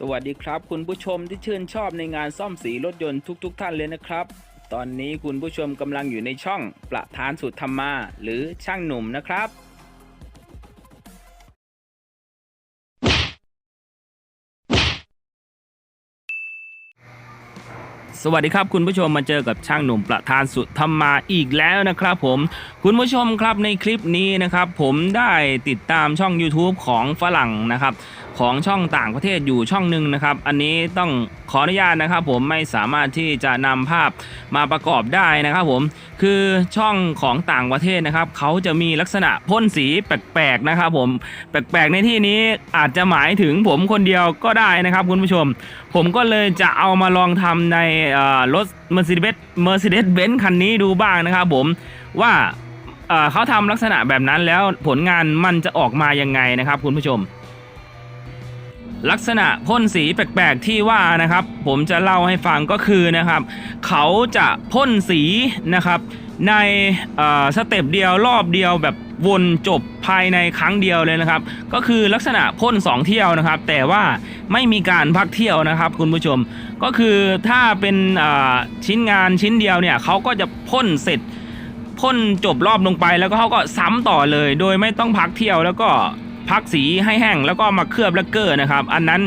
สวัสดีครับ คุณผู้ชมที่ชื่นชอบในงานซ่อมสีรถยนต์ทุกๆทท่านเลยนะครับ ตอนนี้คุณผู้ชมกำลังอยู่ในช่องประธานสุดธรรมา หรือช่างหนุ่มนะครับ สวัสดีครับคุณผู้ชมมาเจอกับช่างหนุ่มประธานสุดธรรมาอีกแล้วนะครับผม คุณผู้ชมครับในคลิปนี้นะครับ ผมได้ติดตามช่อง YouTube ของฝรั่งนะครับ ของช่องต่างประเทศอยู่ช่องหนึ่งนะครับ อันนี้ต้องขออนุญาตนะครับ ผมไม่สามารถที่จะนำภาพมาประกอบได้นะครับผมคือช่องของต่างประเทศนะครับเขาจะมีลักษณะพ่นสีแปลกๆนะครับ ผมแปลกๆในที่นี้อาจจะหมายถึงผมคนเดียวก็ได้นะครับคุณผู้ชม ผมก็เลยจะเอามาลองทำในรถ Mercedes Mercedes Benz คันนี้ดูบ้างนะครับผมว่าเขาทำลักษณะแบบนั้นแล้วผลงานมันจะออกมายังไงนะครับคุณผู้ชม ลักษณะพ่นสีแปลกๆที่ว่านะครับ ผมจะเล่าให้ฟังก็คือนะครับ เขาจะพ่นสีนะครับ ในสเต็ปเดียวรอบเดียวแบบวนจบภายในครั้งเดียวเลยนะครับ ก็คือลักษณะพ่น 2 เที่ยวนะครับ แต่ว่าไม่มีการพักเที่ยวนะครับ คุณผู้ชม ก็คือถ้าเป็นชิ้นงานชิ้นเดียวเนี่ยเขาก็จะพ่นเสร็จพ่นจบรอบลงไปแล้วก็เขาก็ซ้ำต่อเลย โดยไม่ต้องพักเที่ยวแล้วก็ พักสีให้แห้งแล้วก็มาเคลือบแลกเกอร์นะครับ อันนั้น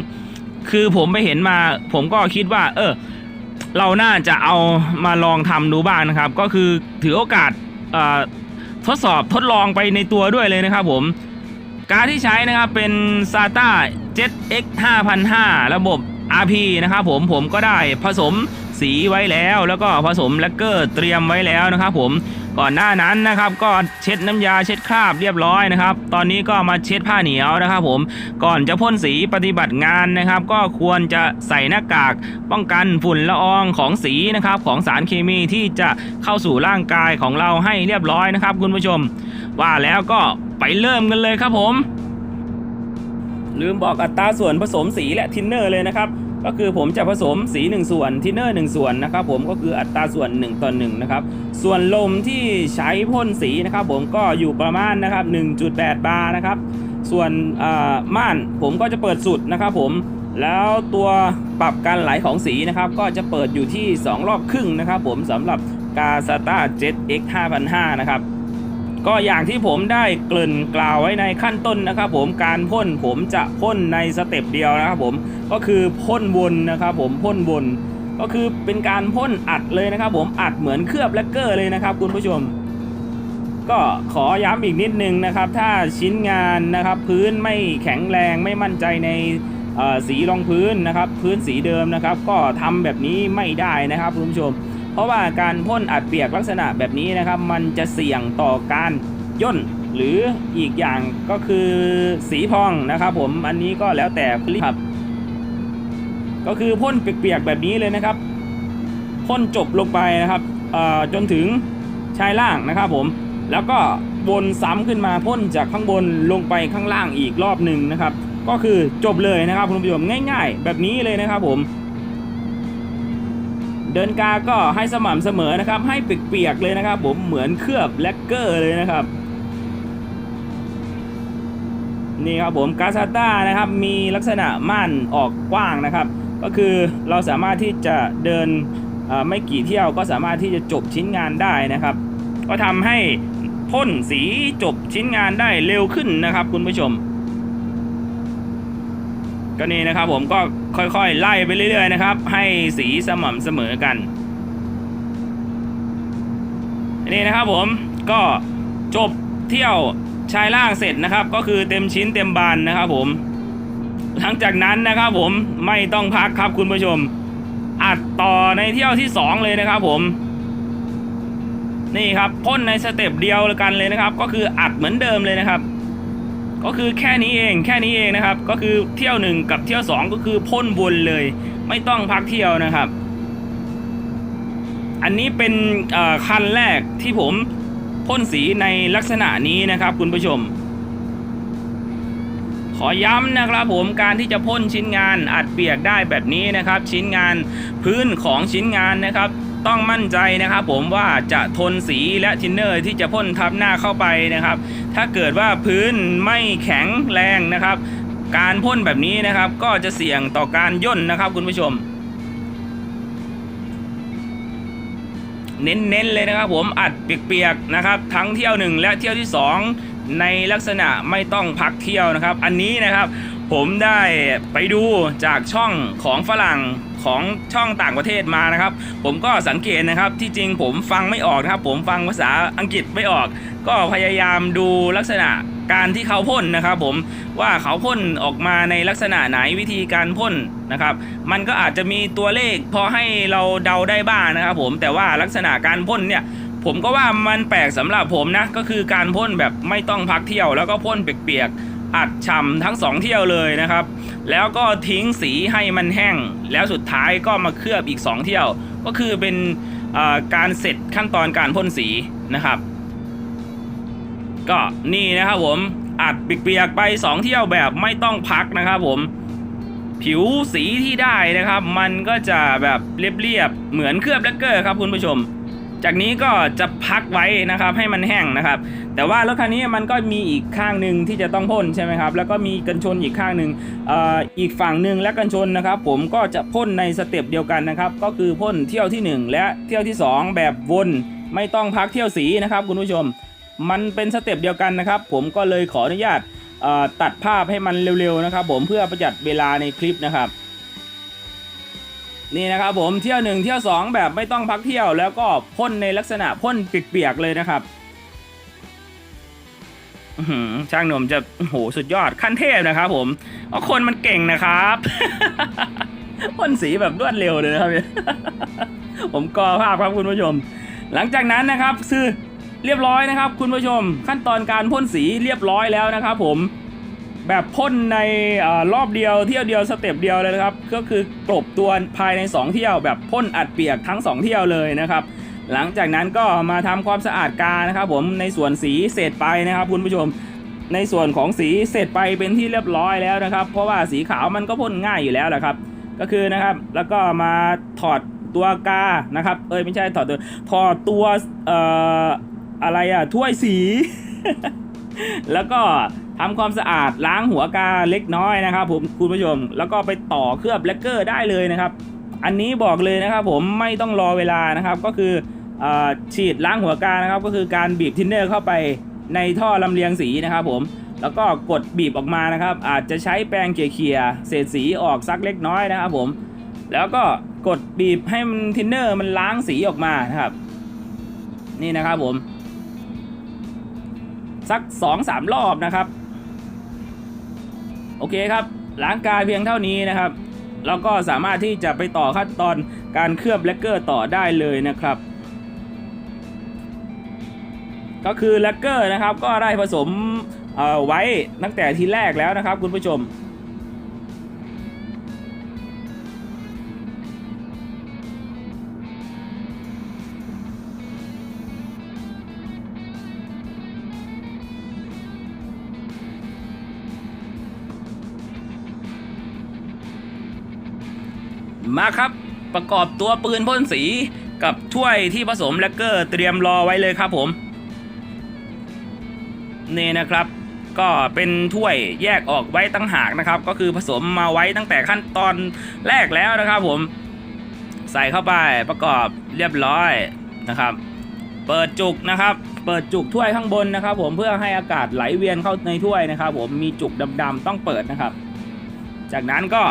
คือผมไปเห็นมาผมก็คิดว่า เออ เราน่าจะเอามาลองทำดูบ้างนะครับ ก็คือถือโอกาสทดสอบทดลองไปในตัวด้วยเลยนะครับผมการที่ใช้นะครับเป็น SATA Jet X 5005ระบบ RP นะครับผมผมก็ได้ผสมสีไว้แล้ว แล้วก็ผสมแลกเกอร์เตรียมไว้แล้วนะครับผม ก่อนหน้านั้นนะครับ ก็เช็ดน้ำยาเช็ดคราบเรียบร้อยนะครับ ตอนนี้ก็มาเช็ดผ้าเหนียวนะครับ ผมก่อนจะพ่นสีปฏิบัติงานนะครับ ก็ควรจะใส่หน้ากากป้องกันฝุ่นละอองของสีนะครับของสารเคมีที่จะเข้าสู่ร่างกายของเราให้เรียบร้อยนะครับ คุณผู้ชม ว่าแล้วก็ไปเริ่มกันเลยครับผม ลืมบอกอัตราส่วนผสมสีและทินเนอร์เลยนะครับ ก็คือผมจะผสมสี 1 ส่วนทินเนอร์ 1 ส่วนนะครับผมก็คืออัตราส่วน 1ต่อ1นะครับส่วนลมที่ใช้พ่นสีนะครับผมก็อยู่ประมาณนะครับ1.8 บาร์นะครับส่วนม่านผมก็จะเปิดสุดนะครับผมแล้วตัวปรับการไหลของสีนะครับก็จะเปิดอยู่ที่ 2 รอบครึ่งนะครับผมสำหรับกาซาตา Jet X 5005นะครับ ก็อย่างที่ผมได้เกริ่นกล่าวไว้ในขั้นต้นนะครับ ผมการพ่นผมจะพ่นในสเต็ปเดียวนะครับผมก็คือพ่นวนนะครับ ผมพ่นวนก็คือเป็นการพ่นอัดเลยนะครับ ผมอัดเหมือนเคลือบแลกเกอร์เลยนะครับ คุณผู้ชม ก็ขอย้ำอีกนิดนึงนะครับ ถ้าชิ้นงานนะครับ พื้นไม่แข็งแรงไม่มั่นใจในสีรองพื้นนะครับ พื้นสีเดิมนะครับ ก็ทำแบบนี้ไม่ได้นะครับคุณผู้ชม เพราะว่าการพ่นอัดเปียกลักษณะแบบนี้นะครับ มันจะเสี่ยงต่อการย่นหรืออีกอย่างก็คือสีพองนะครับ ผมอันนี้ก็แล้วแต่ครับ ก็คือพ่นเปียกๆแบบนี้เลยนะครับพ่นจบลงไปนะครับจนถึงชายล่างนะครับผมแล้วก็วนซ้ำขึ้นมาพ่นจากข้างบนลงไปข้างล่างอีกรอบหนึ่งนะครับ ก็คือจบเลยนะครับคุณผู้ชมง่าย ๆ แบบนี้เลยนะครับผม เดินกาก็ให้สม่ำเสมอนะครับ ให้เปียกๆเลยนะครับผมเหมือนเคลือบแลกเกอร์เลยนะครับ นี่ครับผมกาซาต้านะครับมีลักษณะม่านออกกว้างนะครับ ก็คือเราสามารถที่จะเดินไม่กี่เที่ยวก็สามารถที่จะจบชิ้นงานได้นะครับ ก็ทำให้พ่นสีจบชิ้นงานได้เร็วขึ้นนะครับ คุณผู้ชมก็นี่นะครับผมก็ ค่อยๆ ไล่ไปเรื่อยๆนะครับ ให้สีสม่ำเสมอกัน นี่นะครับผมก็จบเที่ยวชายล่างเสร็จนะครับ ก็คือเต็มชิ้นเต็มบานนะครับผม หลังจากนั้นนะครับผมไม่ต้องพักครับคุณผู้ชม อัดต่อในเที่ยวที่ 2 เลยนะครับผม นี่ครับพ่นในสเต็ปเดียวกันเลยนะครับ ก็คืออัดเหมือนเดิมเลยนะครับ ก็คือแค่นี้เองแค่นี้เองนะครับ ก็คือเที่ยวหนึ่งกับเที่ยวสองก็คือพ่นวนเลย ไม่ต้องพักเที่ยวนะครับ อันนี้เป็นคันแรกที่ผมพ่นสีในลักษณะนี้นะครับ คุณผู้ชม ขอย้ำนะครับผมการที่จะพ่นชิ้นงานอัดเปียกได้แบบนี้นะครับ ชิ้นงานพื้นของชิ้นงานนะครับต้องมั่นใจนะครับผมว่าจะทนสีและทินเนอร์ที่จะพ่นทับหน้าเข้าไปนะครับ ถ้าเกิดว่าพื้นไม่แข็งแรงนะครับ การพ่นแบบนี้นะครับก็จะเสี่ยงต่อการย่นนะครับคุณผู้ชม เน้นๆเลยนะครับผมอัดเปียกๆนะครับทั้งเที่ยวหนึ่งและเที่ยวที่สองในลักษณะไม่ต้องพักเที่ยวนะครับ อันนี้นะครับ ผมได้ไปดูจากช่องของฝรั่งของช่องต่างประเทศมานะครับ ผมก็สังเกตนะครับที่จริงผมฟังไม่ออกนะครับ ผมฟังภาษาอังกฤษไม่ออก ก็พยายามดูลักษณะการที่เขาพ่นนะครับผมว่าเขาพ่นออกมาในลักษณะไหนวิธีการพ่นนะครับ มันก็อาจจะมีตัวเลขพอให้เราเดาได้บ้างนะครับ ผมแต่ว่าลักษณะการพ่นเนี่ยผมก็ว่ามันแปลกสำหรับผมนะก็คือการพ่นแบบไม่ต้องพักเที่ยวแล้วก็พ่นเปียกๆ อัดฉ่ำทั้งสองเที่ยวเลยนะครับ แล้วก็ทิ้งสีให้มันแห้ง แล้วสุดท้ายก็มาเคลือบอีก 2 เที่ยว ก็คือเป็นการเสร็จขั้นตอนการพ่นสีนะครับ ก็นี่นะครับผมอัดเปียกๆไป 2 เที่ยวแบบไม่ต้องพักนะครับผมผิวสีที่ได้นะครับ มันก็จะแบบเรียบๆเหมือนเคลือบแลกเกอร์ครับคุณผู้ชม จากนี้ก็จะพักไว้นะครับให้มันแห้งนะครับ แต่ว่ารถคันนี้มันก็มีอีกข้างหนึ่งที่จะต้องพ่นใช่ไหมครับ แล้วก็มีกันชนอีกข้างหนึ่งออีกฝั่งหนึ่งและกันชนนะครับ ผมก็จะพ่นในสเต็ปเดียวกันนะครับ ก็คือพ่นเที่ยวที่หนึ่งและเที่ยวที่สองแบบวนไม่ต้องพักเที่ยวสีนะครับ คุณผู้ชม มันเป็นสเต็ปเดียวกันนะครับ ผมก็เลยขออนุญาตตัดภาพให้มันเร็วๆนะครับ ผมเพื่อประหยัดเวลาในคลิปนะครับ นี่นะครับผมเที่ยวหนึ่งเที่ยวสองแบบไม่ต้องพักเที่ยวแล้วก็พ่นในลักษณะพ่นเปียกๆเลยนะครับหือช่างหนุ่มจะโหสุดยอดขั้นเทพนะครับผมเพราะคนมันเก่งนะครับพ่นสีแบบรวดเร็วเลยนะครับผมกอภาพครับคุณผู้ชม หลังจากนั้นนะครับคือเรียบร้อยนะครับ คุณผู้ชม ขั้นตอนการพ่นสีเรียบร้อยแล้วนะครับ ผม แบบพ่นในอรอบเดียวเที่ยวเดียวสเต็ปเดียวเลยนะครับ ก็คือกลบตัวภายใน 2 เที่ยว แบบพ่นอัดเปียกทั้ง 2 เที่ยวเลยนะครับ หลังจากนั้นก็มาทำความสะอาดกานะครับผมในส่วนสีเสร็จไปนะครับคุณผู้ชมในส่วนของสีเสร็จไปเป็นที่เรียบร้อยแล้วนะครับ เพราะว่าสีขาวมันก็พ่นง่ายอยู่แล้วแหละครับ ก็คือนะครับแล้วก็มาถอดตัวกานะครับเอ้ยไม่ใช่ถอดตัวถอดตัวเอ่ออะไรอะถ้วยสี แล้วก็ ทำความสะอาดล้างหัวกาเล็กน้อยนะครับ ผมคุณผู้ชมแล้วก็ไปต่อเคลือบแลกเกอร์ได้เลยนะครับ อันนี้บอกเลยนะครับ ผมไม่ต้องรอเวลานะครับก็คืออฉีดล้างหัวกานะครับ ก็คือการบีบทินเนอร์เข้าไปในท่อลำเลียงสีนะครับ ผมแล้วก็กดบีบออกมานะครับ อาจจะใช้แปรงเขี่ยๆเศษสีออกสักเล็กน้อยนะครับ ผม แล้วก็กดบีบให้มันทินเนอร์มันล้างสีออกมานะครับ นี่นะครับผม สักสองสามรอบนะครับ โอเคครับล้างกายเพียงเท่านี้นะครับเราก็สามารถที่จะไปต่อขั้นตอนการเคลือบแลกเกอร์ต่อได้เลยนะครับ ก็คือแลกเกอร์นะครับก็ได้ผสมเอ่อไว้ตั้งแต่ทีแรกแล้วนะครับ คุณผู้ชม มาครับ ประกอบตัวปืนพ่นสีกับถ้วยที่ผสมแลกเกอร์เตรียมรอไว้เลยครับผมนี่นะครับ ก็เป็นถ้วยแยกออกไว้ตั้งหากนะครับ ก็คือผสมมาไว้ตั้งแต่ขั้นตอนแรกแล้วนะครับผม ใส่เข้าไปประกอบเรียบร้อยนะครับ เปิดจุกนะครับ เปิดจุกถ้วยข้างบนนะครับ ผมเพื่อให้อากาศไหลเวียนเข้าในถ้วยนะครับ ผมมีจุกดำๆต้องเปิดนะครับ จากนั้นก็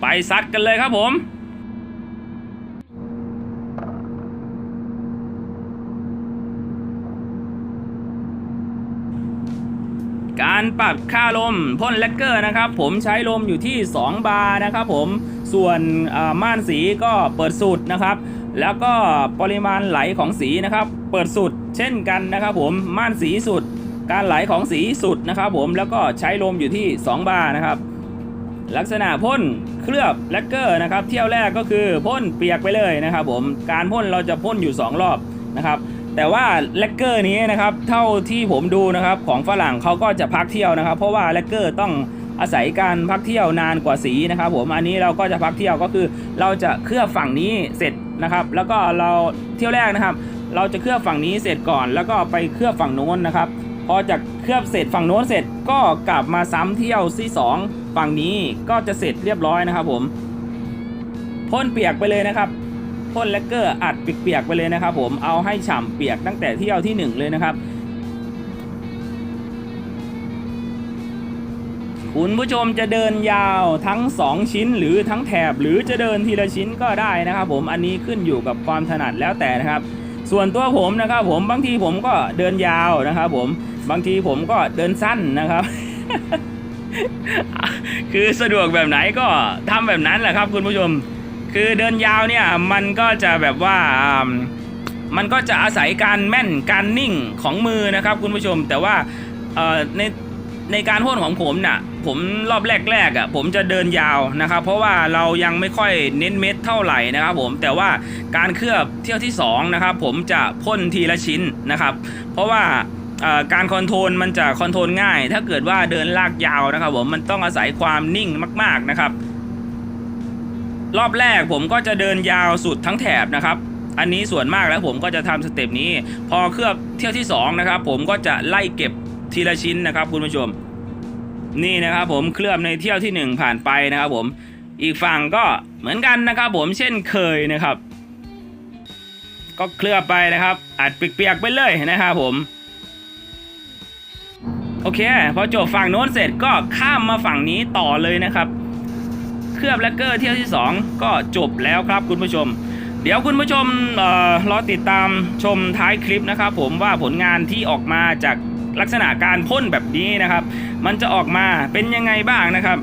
ไปซัดกันเลยครับผม การปรับค่าลมพ่นแลกเกอร์นะครับ ผมใช้ลมอยู่ที่ 2 บาร์นะครับผมส่วนม่านสีก็เปิดสุดนะครับ แล้วก็ปริมาณไหลของสีนะครับ เปิดสุดเช่นกันนะครับ ผมม่านสีสุด การไหลของสีสุดนะครับ ผมแล้วก็ใช้ลมอยู่ที่ 2 บาร์นะครับลักษณะพ่นเคลือบแลกเกอร์นะครับ เที่ยวแรกก็คือพ่นเปียกไปเลยนะครับ ผมการพ่นเราจะพ่นอยู่ 2 รอบนะครับ แต่ว่าแลกเกอร์นี้นะครับเท่าที่ผมดูนะครับของฝรั่งเขาก็จะพักเที่ยวนะครับ เพราะว่าแลกเกอร์ต้องอาศัยการพักเที่ยวนานกว่าสีนะครับ ผมอันนี้เราก็จะพักเที่ยวก็คือ เราจะเคลือบฝั่งนี้เสร็จนะครับ แล้วก็เราเที่ยวแรกนะครับ เราจะเคลือบฝั่งนี้เสร็จก่อน แล้วก็ไปเคลือบฝั่งโน้นนะครับพอจากเคลือบเสร็จฝั่งโน้นเสร็จก็กลับมาซ้ำเที่ยวที่สองฝั่งนี้ก็จะเสร็จเรียบร้อยนะครับ ผมพ่นเปียกไปเลยนะครับ พ่นแลกเกอร์อัดเปียกๆไปเลยนะครับผมเอาให้ฉ่ำเปียกตั้งแต่เที่ยวที่หนึ่งเลยนะครับ คุณผู้ชมจะเดินยาวทั้ง 2 ชิ้นหรือทั้งแถบหรือจะเดินทีละชิ้นก็ได้นะครับผมอันนี้ขึ้นอยู่กับความถนัดแล้วแต่นะครับ ส่วนตัวผมนะครับผมบางทีผมก็เดินยาวนะครับผมบางทีผมก็เดินสั้นนะครับคือสะดวกแบบไหนก็ทำแบบนั้นแหละครับคุณผู้ชม คือเดินยาวเนี่ยมันก็จะแบบว่ามันก็จะอาศัยการแม่นการนิ่งของมือนะครับคุณผู้ชมแต่ว่าในในการพ่นของผมน่ะผมรอบแรกๆอะผมจะเดินยาวนะครับ เพราะว่าเรายังไม่ค่อยเน้นเม็ดเท่าไหร่นะครับผมแต่ว่าการเคลือบเที่ยวที่สองนะครับผมจะพ่นทีละชิ้นนะครับ เพราะว่าการคอนโทรลมันจะคอนโทรลง่าย ถ้าเกิดว่าเดินลากยาวนะครับผมมันต้องอาศัยความนิ่งมาก ๆนะครับ รอบแรกผมก็จะเดินยาวสุดทั้งแถบนะครับ อันนี้ส่วนมากแล้วผมก็จะทำสเต็ปนี้ พอเคลือบเที่ยวที่สองนะครับผมก็จะไล่เก็บทีละชิ้นนะครับคุณผู้ชม นี่นะครับผมเคลือบในเที่ยวที่หนึ่งผ่านไปนะครับผมอีกฝั่งก็เหมือนกันนะครับผมเช่นเคยนะครับ ก็เคลือบไปนะครับอัดเปียกๆไปเลยนะครับผมโอเค พอจบฝั่งโน้นเสร็จก็ข้ามมาฝั่งนี้ต่อเลยนะครับ เคลือบแลกเกอร์เที่ยวที่ 2 ก็จบแล้วครับคุณผู้ชม เดี๋ยวคุณผู้ชมเอ่อรอติดตามชมท้ายคลิปนะครับผมว่าผลงานที่ออกมาจากลักษณะการพ่นแบบนี้นะครับ มันจะออกมาเป็นยังไงบ้างนะครับ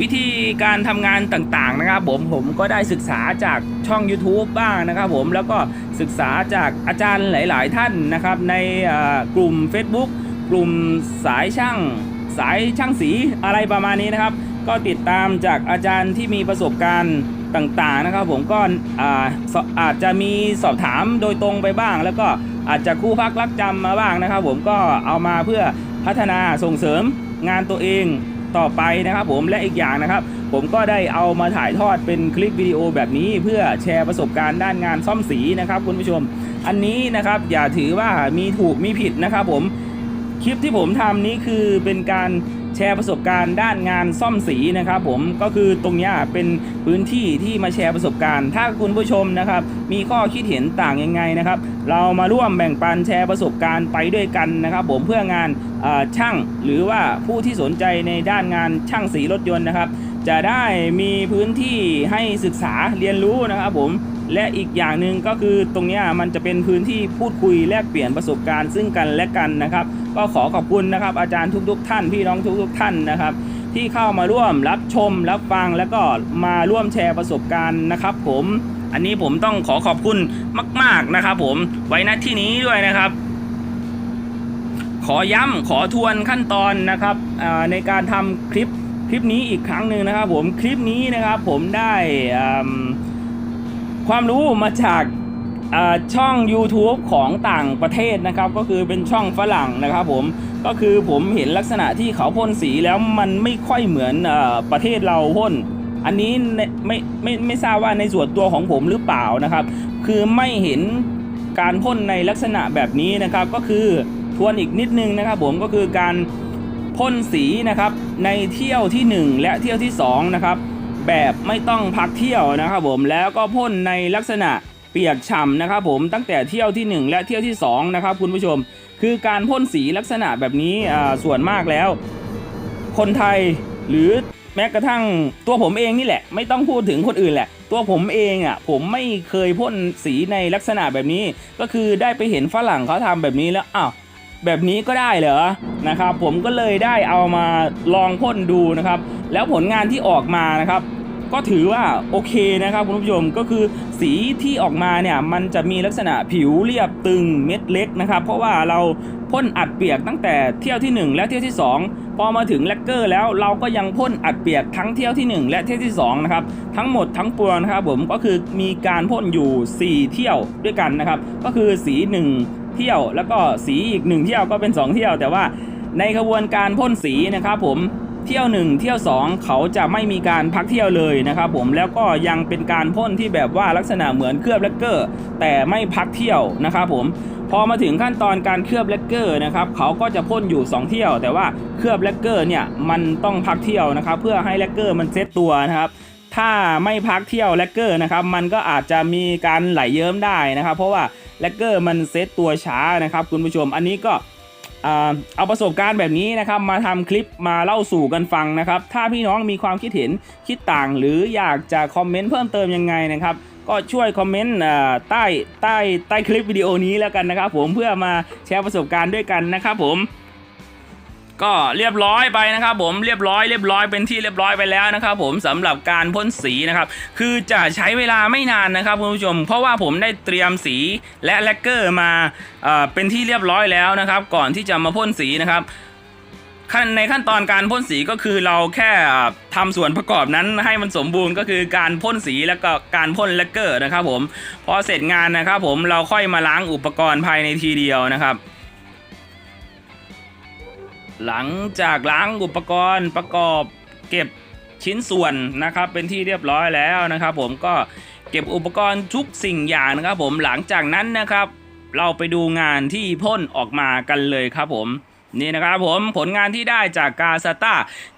วิธีการทำงานต่างๆนะครับผมผมก็ได้ศึกษาจากช่อง YouTube บ้างนะครับผมแล้วก็ศึกษาจากอาจารย์หลาย ๆ ท่านนะครับในกลุ่ม Facebook กลุ่มสายช่างสายช่างสีอะไรประมาณนี้นะครับ ก็ติดตามจากอาจารย์ที่มีประสบการณ์ต่างๆนะครับ ผมก็อ่าอาจจะมีสอบถามโดยตรงไปบ้าง แล้วก็อาจจะคู่พักรักจำมาบ้างนะครับ ผมก็เอามาเพื่อพัฒนาส่งเสริมงานตัวเองต่อไปนะครับ ผมและอีกอย่างนะครับ ผมก็ได้เอามาถ่ายทอดเป็นคลิปวิดีโอแบบนี้ เพื่อแชร์ประสบการณ์ด้านงานซ่อมสีนะครับ คุณผู้ชม อันนี้นะครับอย่าถือว่ามีถูกมีผิดนะครับ ผมคลิปที่ผมทำนี้คือเป็นการ แชร์ประสบการณ์ด้านงานซ่อมสีนะครับผมก็คือตรงนี้เป็นพื้นที่ที่มาแชร์ประสบการณ์ ถ้าคุณผู้ชมนะครับ มีข้อคิดเห็นต่างยังไงนะครับ เรามาร่วมแบ่งปันแชร์ประสบการณ์ไปด้วยกันนะครับ ผมเพื่องานช่างหรือว่าผู้ที่สนใจในด้านงานช่างสีรถยนต์นะครับ จะได้มีพื้นที่ให้ศึกษาเรียนรู้นะครับผม และอีกอย่างหนึ่งก็คือตรงนี้มันจะเป็นพื้นที่พูดคุยแลกเปลี่ยนประสบการณ์ซึ่งกันและกันนะครับ ก็ขอขอบคุณนะครับ อาจารย์ทุก ๆ ท่านพี่น้องทุก ๆ ท่านนะครับ ที่เข้ามาร่วมรับชม รับฟังแล้วก็มาร่วมแชร์ประสบการณ์นะครับ ผมอันนี้ผมต้องขอขอบคุณมาก ๆนะครับ ผมไว้ณที่นี้ด้วยนะครับ ขอย้ำขอทวนขั้นตอนนะครับในการทำคลิปคลิปนี้อีกครั้งหนึ่งนะครับ ผมคลิปนี้นะครับ ผมได้อ่า ความรู้มาจากช่อง YouTube ของต่างประเทศนะครับ ก็คือเป็นช่องฝรั่งนะครับผมก็คือผมเห็นลักษณะที่เขาพ่นสีแล้วมันไม่ค่อยเหมือนอประเทศเราพ่นอันนี้ไม่ไม่ไม่ทราบว่าในส่วนตัวของผมหรือเปล่านะครับ คือไม่เห็นการพ่นในลักษณะแบบนี้นะครับ ก็คือทวนอีกนิดนึงนะครับ ผมก็คือการพ่นสีนะครับในเที่ยวที่ 1 และเที่ยวที่2นะครับ แบบไม่ต้องพักเที่ยวนะครับผมแล้วก็พ่นในลักษณะเปียกฉ่ำนะครับผมตั้งแต่เที่ยวที่ 1 และเที่ยวที่ 2 นะครับคุณผู้ชม คือการพ่นสีลักษณะแบบนี้ส่วนมากแล้ว คนไทยหรือแม้กระทั่งตัวผมเองนี่แหละ ไม่ต้องพูดถึงคนอื่นแหละ ตัวผมเองอะผมไม่เคยพ่นสีในลักษณะแบบนี้ ก็คือได้ไปเห็นฝรั่งเขาทำแบบนี้แล้วอ้าว แบบนี้ก็ได้เหรอนะครับ ผมก็เลยได้เอามาลองพ่นดูนะครับ แล้วผลงานที่ออกมานะครับ ก็ถือว่าโอเคนะครับคุณผู้ชมก็คือสีที่ออกมาเนี่ยมันจะมีลักษณะผิวเรียบตึงเม็ดเล็กนะครับ เพราะว่าเราพ่นอัดเปียกตั้งแต่เที่ยวที่ 1 และเที่ยวที่ 2 พอมาถึงแลกเกอร์แล้วเราก็ยังพ่นอัดเปียกทั้งเที่ยวที่ 1 และเที่ยวที่2นะครับทั้งหมดทั้งปวงนะครับผมก็คือมีการพ่นอยู่ 4 เที่ยวด้วยกันนะครับ ก็คือสี 1 เที่ยว แล้วก็สีอีก1เที่ยวก็เป็น 2 เที่ยว แต่ว่าในขบวนการพ่นสีนะครับผมเที่ยว 1 เที่ยว 2 เขาจะไม่มีการพักเที่ยวเลยนะครับผมแล้วก็ยังเป็นการพ่นที่แบบว่าลักษณะเหมือนเคลือบแลกเกอร์ แต่ไม่พักเที่ยวนะครับผมพอมาถึงขั้นตอนการเคลือบแลกเกอร์นะครับเขาก็จะพ่นอยู่ 2 เที่ยว แต่ว่าเคลือบแลกเกอร์เนี่ยมันต้องพักเที่ยวนะครับเพื่อให้แลกเกอร์มันเซตตัวนะครับถ้าไม่พักเที่ยวแลกเกอร์นะครับมันก็อาจจะมีการไหลเยิ้มได้นะครับ เพราะว่า แลกเกอร์มันเซตตัวช้านะครับคุณผู้ชมอันนี้ก็เอาประสบการณ์แบบนี้นะครับมาทำคลิปมาเล่าสู่กันฟังนะครับ ถ้าพี่น้องมีความคิดเห็นคิดต่าง หรืออยากจะคอมเมนต์เพิ่มเติมยังไงนะครับ ก็ช่วยคอมเมนต์ใต้ใต้ใต้คลิปวิดีโอนี้แล้วกันนะครับ ผมเพื่อมาแชร์ประสบการณ์ด้วยกันนะครับผม ก็เรียบร้อยไปนะครับผมเรียบร้อยเรียบร้อยเป็นที่เรียบร้อยไปแล้วนะครับผมสำหรับการพ่นสีนะครับคือจะใช้เวลาไม่นานนะครับคุณผู้ชม เพราะว่าผมได้เตรียมสีและแลกเกอร์มาเอ่อเป็นที่เรียบร้อยแล้วนะครับ ก่อนที่จะมาพ่นสีนะครับขั้นในขั้นตอนการพ่นสีก็คือเราแค่ทำส่วนประกอบนั้นให้มันสมบูรณ์ก็คือการพ่นสีแล้วก็การพ่นแลกเกอร์นะครับผมพอเสร็จงานนะครับผมเราค่อยมาล้างอุปกรณ์ภายในทีเดียวนะครับ หลังจากล้างอุปกรณ์ประกอบเก็บชิ้นส่วนนะครับ เป็นที่เรียบร้อยแล้วนะครับ ผมก็เก็บอุปกรณ์ทุกสิ่งอย่างนะครับ ผมหลังจากนั้นนะครับ เราไปดูงานที่พ่นออกมากันเลยครับผมนี่นะครับผมผลงานที่ได้จากกาซาต้า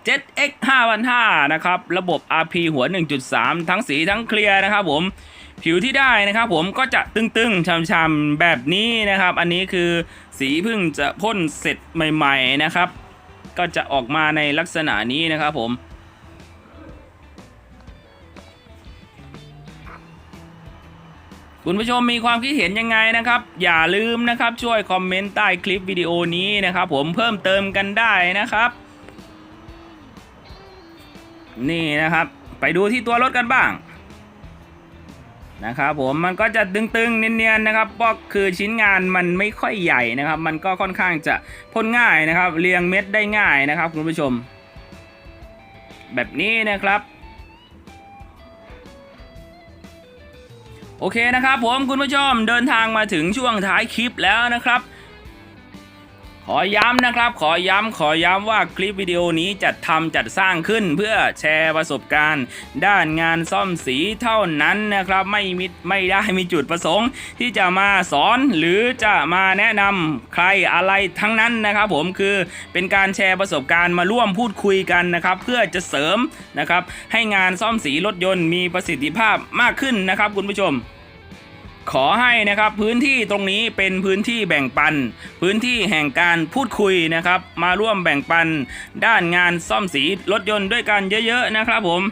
7x 5005นะครับ ระบบ RP หัว 1.3 ทั้งสีทั้งเคลียร์นะครับผม ผิวที่ได้นะครับผมก็จะตึงๆช้ำๆแบบนี้นะครับ อันนี้คือสีเพิ่งจะพ่นเสร็จใหม่ๆนะครับ ก็จะออกมาในลักษณะนี้นะครับผมคุณผู้ชมมีความคิดเห็นยังไงนะครับ อย่าลืมนะครับช่วยคอมเมนต์ใต้คลิปวิดีโอนี้นะครับ ผมเพิ่มเติมกันได้นะครับ นี่นะครับ ไปดูที่ตัวรถกันบ้าง นะครับผมมันก็จะตึงๆเนียนๆนะครับก็คือชิ้นงานมันไม่ค่อยใหญ่นะครับ มันก็ค่อนข้างจะพ่นง่ายนะครับ เรียงเม็ดได้ง่ายนะครับ คุณผู้ชม แบบนี้นะครับโอเคนะครับผมคุณผู้ชมเดินทางมาถึงช่วงท้ายคลิปแล้วนะครับ ขอย้ำนะครับ ขอย้ำขอย้ำว่าคลิปวิดีโอนี้จัดทำจัดสร้างขึ้นเพื่อแชร์ประสบการณ์ ด้านงานซ่อมสีเท่านั้นนะครับ ไม่มีไม่ได้มีจุดประสงค์ ที่จะมาสอนหรือจะมาแนะนำใครอะไรทั้งนั้นนะครับ ผมคือเป็นการแชร์ประสบการณ์มาร่วมพูดคุยกันนะครับ เพื่อจะเสริมนะครับ ให้งานซ่อมสีรถยนต์มีประสิทธิภาพมากขึ้นนะครับ คุณผู้ชม ขอให้นะครับพื้นที่ตรงนี้เป็นพื้นที่แบ่งปัน พื้นที่แห่งการพูดคุยนะครับ มาร่วมแบ่งปัน ด้านงานซ่อมสีรถยนต์ด้วยกันเยอะ ๆ นะครับผม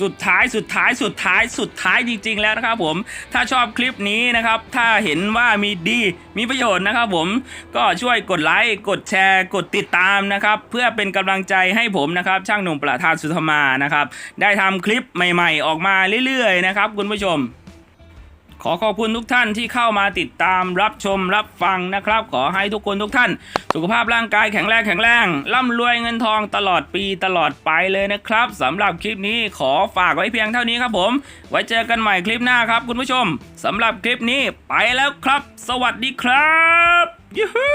สุดท้ายสุดท้ายสุดท้ายสุดท้ายจริง ๆ แล้วนะครับผม ถ้าชอบคลิปนี้นะครับ ถ้าเห็นว่ามีดีมีประโยชน์นะครับผมก็ช่วยกดไลค์กดแชร์ กดติดตามนะครับ เพื่อเป็นกำลังใจให้ผมนะครับ ช่างหนุ่มประธานสุธมานะครับ ได้ทำคลิปใหม่ ๆ ออกมาเรื่อย ๆ นะครับ คุณผู้ชม ขอขอบคุณทุกท่านที่เข้ามาติดตามรับชมรับฟังนะครับ ขอให้ทุกคนทุกท่าน สุขภาพร่างกายแข็งแรงแข็งแรงร่ำรวยเงินทองตลอดปีตลอดไปเลยนะครับสำหรับคลิปนี้ขอฝากไว้เพียงเท่านี้ครับผม ไว้เจอกันใหม่คลิปหน้าครับ คุณผู้ชมสำหรับคลิปนี้ไปแล้วครับ สวัสดีครับยูฮู